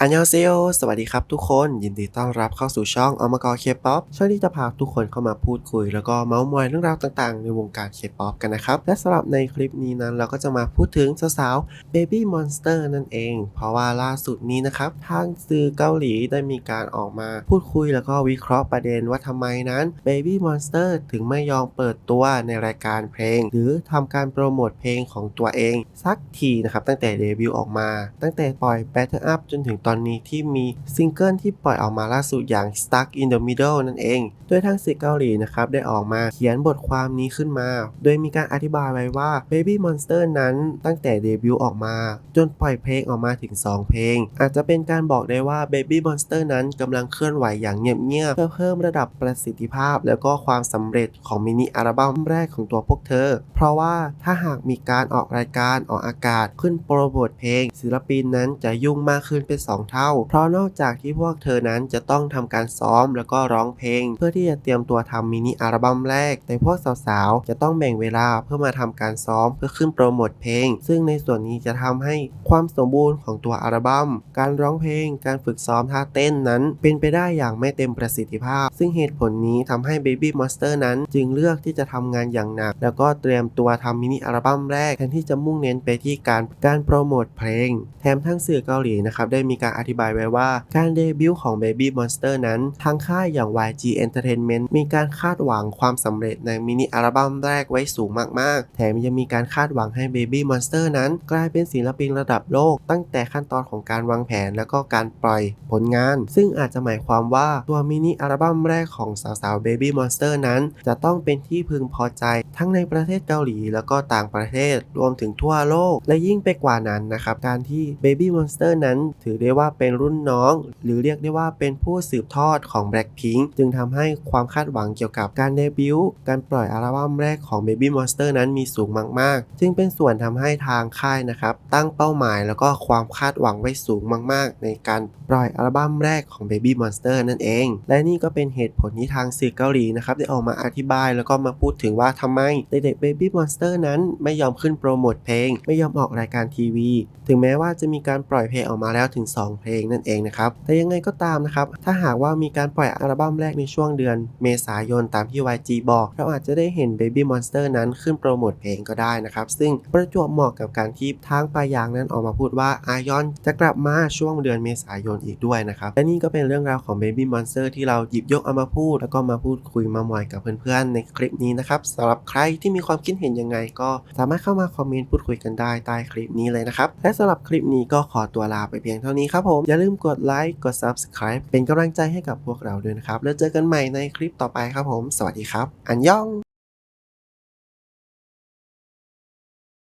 อันยองเซโอสวัสดีครับทุกคน ยินดีต้อนรับเข้าสู่ช่องอมกรเคป๊อปช่องที่จะพาทุกคนเข้ามาพูดคุย แล้วก็เมาส์มอยเรื่องราวต่างๆ ในวงการเคป๊อปกันนะครับ และสำหรับในคลิปนี้นั้นเราก็จะมาพูดถึงสาวๆ Baby Monster นั่นเอง เพราะว่าล่าสุดนี้นะครับ ทางสื่อเกาหลีได้มีการออกมาพูดคุย แล้วก็วิเคราะห์ประเด็นว่าทำไมนั้น Baby Monster ถึงไม่ยอมเปิดตัวในรายการเพลง หรือทำการโปรโมทเพลงของตัวเองสักทีนะครับตั้งแต่เดบิวต์ออกมา ตั้งแต่ปล่อย Better Up จนถึงตอนนี้ที่มีซิงเกิลที่ปล่อยออกมาล่าสุดอย่าง Stuck in the Middle นั่นเอง โดยทางสื่อเกาหลีนะครับได้ออกมาเขียนบทความนี้ขึ้นมา โดยมีการอธิบายไว้ว่า Baby Monster นั้นตั้งแต่เดบิวต์ออกมา จนปล่อยเพลงออกมาถึง 2 เพลง อาจจะเป็นการบอกได้ว่า Baby Monster นั้นกำลังเคลื่อนไหวอย่างเงียบๆเพื่อเพิ่มระดับประสิทธิภาพ แล้วก็ความสำเร็จของมินิอัลบั้มแรกของตัวพวกเธอ เพราะว่าถ้าหากมีการออกรายการออกอากาศขึ้นโปรโมทเพลง ศิลปินนั้นจะยุ่งมากขึ้นเป็น 2เท่า เพราะนอกจากที่พวกเธอนั้นจะต้องทำการซ้อมแล้วก็ร้องเพลง เพื่อที่จะเตรียมตัวทำมินิอัลบั้มแรก แต่พวกสาวๆ จะต้องแบ่งเวลาเพื่อมาทำการซ้อมเพื่อขึ้นโปรโมทเพลง ซึ่งในส่วนนี้จะทำให้ความสมบูรณ์ของตัวอัลบั้ม การร้องเพลง การฝึกซ้อมท่าเต้นนั้น เป็นไปได้อย่างไม่เต็มประสิทธิภาพ ซึ่งเหตุผลนี้ทำให้ Baby Monster นั้นจึงเลือกที่จะทำงานอย่างหนัก แล้วก็เตรียมตัวทำมินิอัลบั้มแรกแทนที่จะมุ่งเน้นไปที่การการโปรโมทเพลง แถมทั้งสื่อเกาหลีนะครับได้มีการอธิบายไว้ว่า การเดบิวต์ของ Baby Monster นั้น ทางค่ายอย่าง YG Entertainment มีการคาดหวังความสำเร็จในมินิอัลบั้มแรกไว้สูงมาก ๆ แถมยังมีการคาดหวังให้ Baby Monster นั้น กลายเป็นศิลปินระดับโลก ตั้งแต่ขั้นตอนของการวางแผนแล้วก็การปล่อยผลงาน ซึ่งอาจจะหมายความว่าตัวมินิอัลบั้มแรกของสาวๆ Baby Monster นั้น จะต้องเป็นที่พึงพอใจทั้งในประเทศเกาหลีแล้วก็ต่างประเทศรวมถึงทั่วโลก และยิ่งไปกว่านั้นนะครับการที่ Baby Monster นั้นถือได้ว่าเป็นรุ่นน้อง หรือเรียกได้ว่าเป็นผู้สืบทอดของ Blackpink จึงทำให้ความคาดหวังเกี่ยวกับการเดบิวต์การปล่อยอัลบั้มแรกของ Baby Monster นั้นมีสูงมากๆ จึงเป็นส่วนทำให้ทางค่ายนะครับ ตั้งเป้าหมายแล้วก็ความคาดหวังไว้สูงมาก ๆ ในการปล่อยอัลบั้มแรกของ Baby Monster นั่นเอง และนี่ก็เป็นเหตุผลที่ทางสื่อเกาหลีนะครับได้ออกมาอธิบายแล้วก็มาพูดถึงว่าทำไมเด็กๆ Baby Monster นั้นไม่ยอมขึ้นโปรโมทเพลง ไม่ยอมออกรายการทีวี ถึงแม้ว่าจะมีการปล่อยเพลงออกมาแล้วถึง 2เพลงนั่นเองนะครับ แต่ยังไงก็ตามนะครับ ถ้าหากว่ามีการปล่อยอัลบั้มแรกในช่วงเดือนเมษายนตามที่ YG บอก เราอาจจะได้เห็น Baby Monster นั้นขึ้นโปรโมทเพลงก็ได้นะครับ ซึ่งประจวบเหมาะกับการที่ทางปายางนั้นออกมาพูดว่าอายอนจะกลับมาช่วงเดือนเมษายนอีกด้วยนะครับ และนี่ก็เป็นเรื่องราวของ Baby Monster ที่เราหยิบยกเอามาพูด แล้วก็มาพูดคุยมามอยกับเพื่อนๆ ในคลิปนี้นะครับสำหรับใครที่มีความคิดเห็นยังไง ก็สามารถเข้ามาคอมเมนต์พูดคุยกันได้ใต้คลิปนี้เลยนะครับและสำหรับคลิปนี้ก็ขอตัวลาไปเพียงเท่านี้ครับครับผม อย่าลืมกดไลค์ กด Subscribe เป็นกำลังใจให้กับพวกเราด้วยนะครับ แล้วเจอกันใหม่ในคลิปต่อไปครับผม สวัสดีครับ อันยอง